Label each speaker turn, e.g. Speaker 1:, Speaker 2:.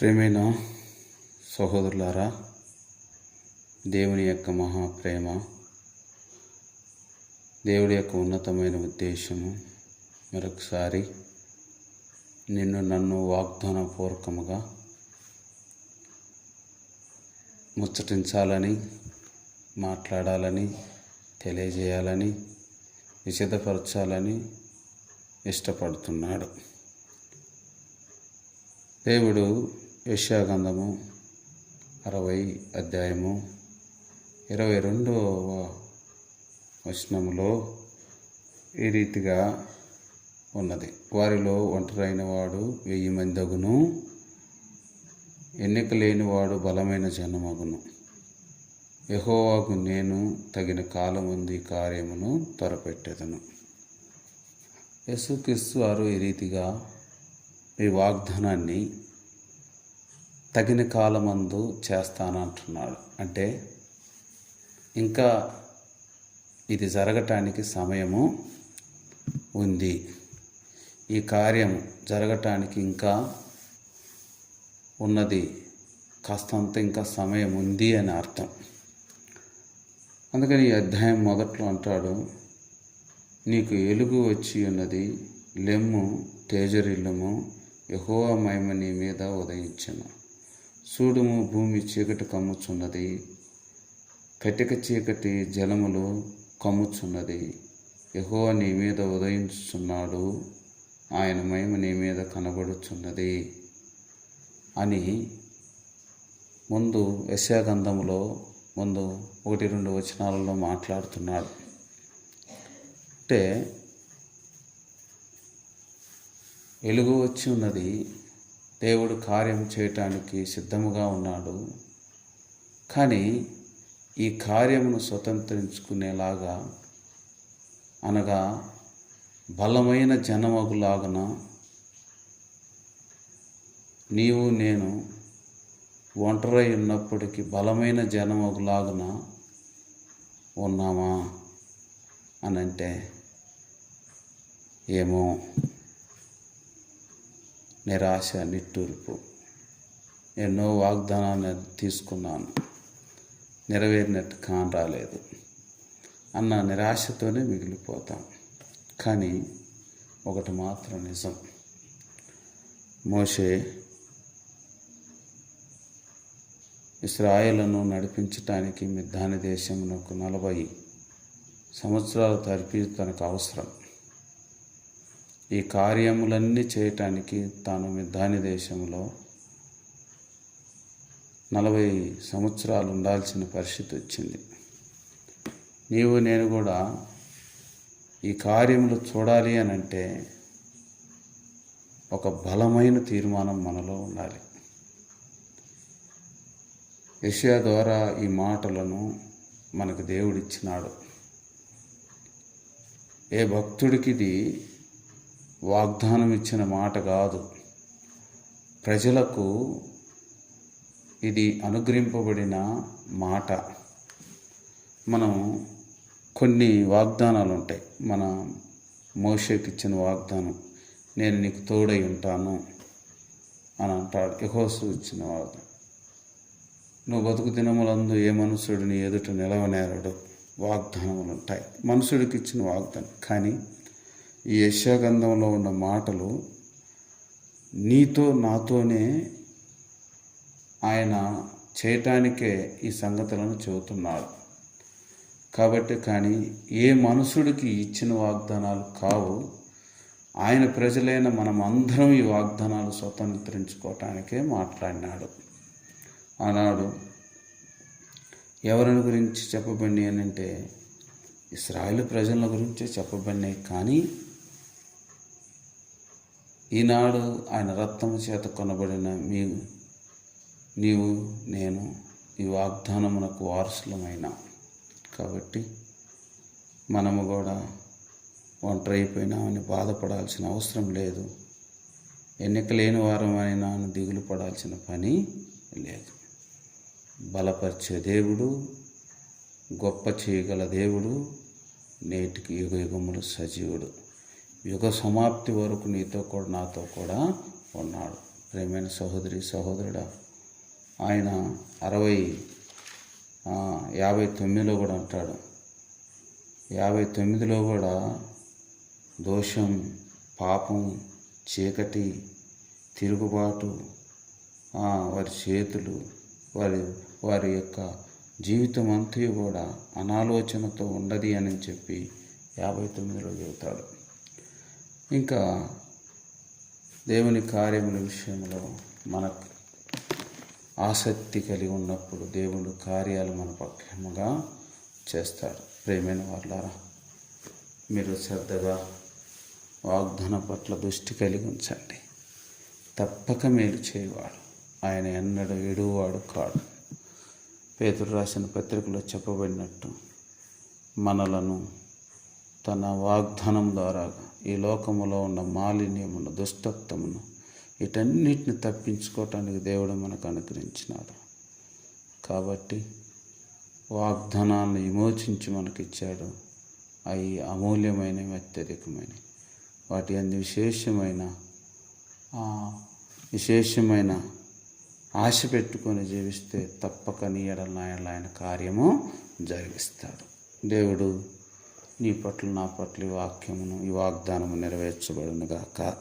Speaker 1: ప్రేమైన సహోదరులారా దేవుని యొక్క మహాప్రేమ దేవుడి యొక్క ఉన్నతమైన ఉద్దేశము మరొకసారి నిన్ను నన్ను వాగ్దానపూర్వకముగా ముచ్చటించాలని మాట్లాడాలని తెలియజేయాలని విశదపరచాలని ఇష్టపడుతున్నాడు. దేవుడు యశాగంధము అరవై అధ్యాయము ఇరవై రెండవ వచనములో ఈ రీతిగా ఉన్నది. వారిలో ఒంటరైన వాడు వెయ్యి మందగును ఎన్నిక లేనివాడు బలమైన జనమగును. యహోవాకు నేను తగిన కాలముంది కార్యమును త్వరపెట్టెదను యేసుక్రీస్తు వారు ఈ రీతిగా ఈ వాగ్దానాన్ని తగిన కాలమందు చేస్తానంటున్నాడు. అంటే ఇంకా ఇది జరగటానికి సమయము ఉంది. ఈ కార్యం జరగటానికి ఇంకా ఉన్నది. కాస్తంత ఇంకా సమయం ఉంది అని అర్థం. అందుకని ఈ అధ్యాయం మొదట్లో అంటాడు నీకు ఎలుగు వచ్చి ఉన్నది లెమ్ము తేజరిల్లము యహోవ మహిమ నీ మీద ఉదయించను. సూడుము భూమి చీకటి కమ్ముచున్నది. కటిక చీకటి జలములు కమ్ముచున్నది. యహో నీ మీద ఉదయించుచున్నాడు. ఆయన మహిమ నీ మీద కనబడుచున్నది. అని ముందు యశాగంధములో ముందు ఒకటి రెండు వచనాలలో మాట్లాడుతున్నాడు. అంటే వెలుగు వచ్చి ఉన్నది. దేవుడు కార్యం చేయటానికి సిద్ధముగా ఉన్నాడు. కానీ ఈ కార్యమును స్వతంత్రించుకునేలాగా అనగా బలమైన జనమగులాగున నీవు నేను ఒంటరై ఉన్నప్పటికీ బలమైన జనమగులాగున ఉన్నామా? అనంటే ఏమో. నిరాశ నిట్టూర్పు. ఎన్నో వాగ్దానాన్ని తీసుకున్నాను. నెరవేరినట్టు కాని రాలేదు. అన్న నిరాశతోనే మిగిలిపోతాం. కానీ ఒకటి మాత్రం నిజం. మోషే ఇస్రాయేలను నడిపించటానికి మిద్దాని దేశమునకు నలభై సంవత్సరాల తరిపి తనకు అవసరం. ఈ కార్యములన్నీ చేయటానికి తాను మిద్దాని దేశంలో నలభై సంవత్సరాలు ఉండాల్సిన పరిస్థితి వచ్చింది. నీవు నేను కూడా ఈ కార్యములు చూడాలి అని అంటే ఒక బలమైన తీర్మానం మనలో ఉండాలి. యషయా ద్వారా ఈ మాటలను మనకు దేవుడిచ్చినాడు. ఏ భక్తుడికి ఇది వాగ్దానం ఇచ్చిన మాట కాదు. ప్రజలకు ఇది అనుగ్రహింపబడిన మాట. మనం కొన్ని వాగ్దానాలు ఉంటాయి మన మోషకి ఇచ్చిన వాగ్దానం నేను నీకు తోడై ఉంటాను అని అంటాడు. యహోసు ఇచ్చిన వాగ్దానం. నువ్వు బతుకు దినములందు ఏ మనుషుడిని ఎదుట నిలవనేరడు? వాగ్దానములు ఉంటాయి మనుషుడికి ఇచ్చిన వాగ్దానం. కానీ ఈ యశాగంధంలో ఉన్న మాటలు నీతో నాతోనే ఆయన చేయటానికే ఈ సంగతులను చెబుతున్నాడు కాబట్టి కానీ ఏ మనుషుడికి ఇచ్చిన వాగ్దానాలు కావు. ఆయన ప్రజలైన మనం అందరం ఈ వాగ్దానాలు స్వతంత్రించుకోవటానికే మాట్లాడినాడు. ఆనాడు ఎవరిని గురించి చెప్పబడినాయి అని అంటే ఇస్రాయేల్ ప్రజల గురించే చెప్పబడినాయి. కానీ ఈనాడు ఆయన రత్నము చేత కొనబడిన మీ నీవు నేను ఈ వాగ్దానమునకు వారసులమైన. కాబట్టి మనము కూడా ఒంటరి అయిపోయినామని బాధపడాల్సిన అవసరం లేదు. ఎన్నిక లేని వారమైనా అని దిగులు పడాల్సిన పని లేదు. బలపరిచే దేవుడు గొప్ప చేయగల దేవుడు నేటికి యుగ యుగములు సజీవుడు. యుగ సమాప్తి వరకు నీతో కూడా నాతో కూడా ఉన్నాడు. ప్రేమైన సహోదరి సహోదరుడా ఆయన అరవై యాభై తొమ్మిదిలో కూడా అంటాడు. యాభై తొమ్మిదిలో కూడా దోషం పాపం చీకటి తిరుగుబాటు వారి చేతులు వారి వారి యొక్క జీవితం అంతా కూడా అనాలోచనతో ఉండది అని చెప్పి యాభై తొమ్మిదిలో చెబుతాడు. ఇంకా దేవుని కార్యముల విషయంలో మనకు ఆసక్తి కలిగి ఉన్నప్పుడు దేవుడు కార్యాలు మన పక్షముగా చేస్తాడు. ప్రేమైన వాళ్ళారా మీరు శ్రద్ధగా వాగ్దాన పట్ల దృష్టి కలిగి ఉంచండి. తప్పక మేలు చేయవాడు. ఆయన ఎన్నడూ ఎడువాడు కాడు. పేదలు రాసిన పత్రికలో చెప్పబడినట్టు మనలను తన వాగ్దానం ద్వారా ఈ లోకములో ఉన్న మాలిన్యమును దుష్టత్వమును వీటన్నిటిని తప్పించుకోవటానికి దేవుడు మనకు అనుగ్రహించినాడు. కాబట్టి వాగ్దానాన్ని విమోచించి మనకిచ్చాడు. అవి అమూల్యమైనవి అత్యధికమైనవి. వాటి అందు విశేషమైన విశేషమైన ఆశ పెట్టుకొని జీవిస్తే తప్పక నీ నాయన ఎడల ఆయన కార్యము జరిగిస్తాడు. దేవుడు నీ పట్ల నా పట్ల ఈ వాక్యమును ఈ వాగ్దానము నెరవేర్చబడునుగాక.